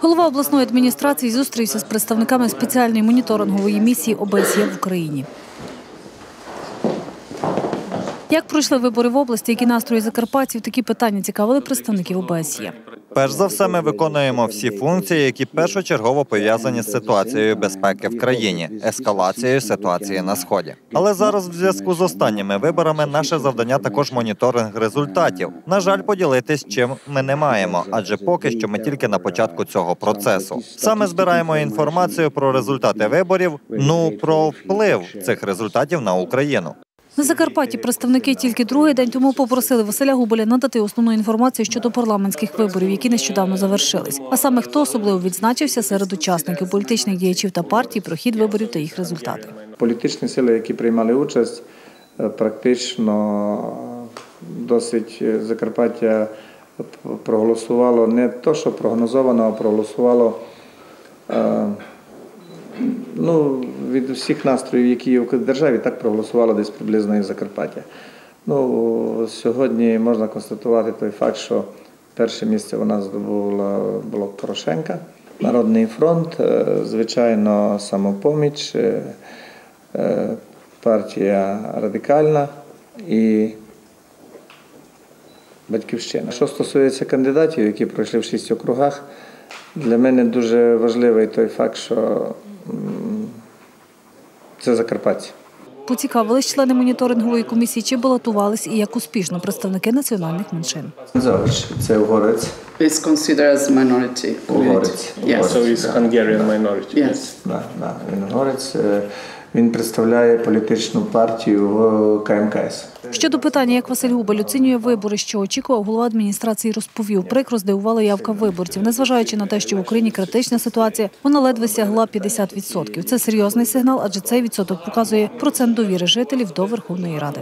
Голова обласної адміністрації зустрівся з представниками спеціальної моніторингової місії ОБСЄ в Україні. Як пройшли вибори в області, які настрої закарпатців, такі питання цікавили представників ОБСЄ. Перш за все, ми виконуємо всі функції, які першочергово пов'язані з ситуацією безпеки в країні, ескалацією ситуації на сході. Але зараз, в зв'язку з останніми виборами, наше завдання також моніторинг результатів. На жаль, поділитись чим ми не маємо, адже поки що ми тільки на початку цього процесу. Саме збираємо інформацію про результати виборів, ну про вплив цих результатів на Україну. На Закарпатті представники тільки другий день тому попросили Василя Губеля надати основну інформацію щодо парламентських виборів, які нещодавно завершились. А саме хто особливо відзначився серед учасників політичних діячів та партій про хід виборів та їх результати. Політичні сили, які приймали участь, е, практично досить е, Закарпаття проголосувало не то, що прогнозовано, а проголосувало е, ну, від всіх настроїв, які є в державі, так проголосувало десь приблизно і Закарпаття. Ну, сьогодні можна констатувати той факт, що перше місце у нас здобула блок Порошенка, Народний фронт, е, звичайно, самопоміч, е, е, партія радикальна і Батьківщина. Що стосується кандидатів, які пройшли в шість округах, для мене дуже важливий той факт, що це Закарпаття. Поцікавились члени моніторингової комісії, чи балотувались і як успішно представники національних меншин. Завич, це угорець. It's considered as minority. Угорець. Yes. Угорець, So it's. Hungarian minority. Yes. Да, да, він угорець. Він представляє політичну партію в КМКС. Щодо питання, як Василь Губель оцінює вибори, що очікував, голова адміністрації розповів. Прикро здивувала явка виборців. Незважаючи на те, що в Україні критична ситуація, вона ледве сягла 50%. Це серйозний сигнал, адже цей відсоток показує процент довіри жителів до Верховної Ради.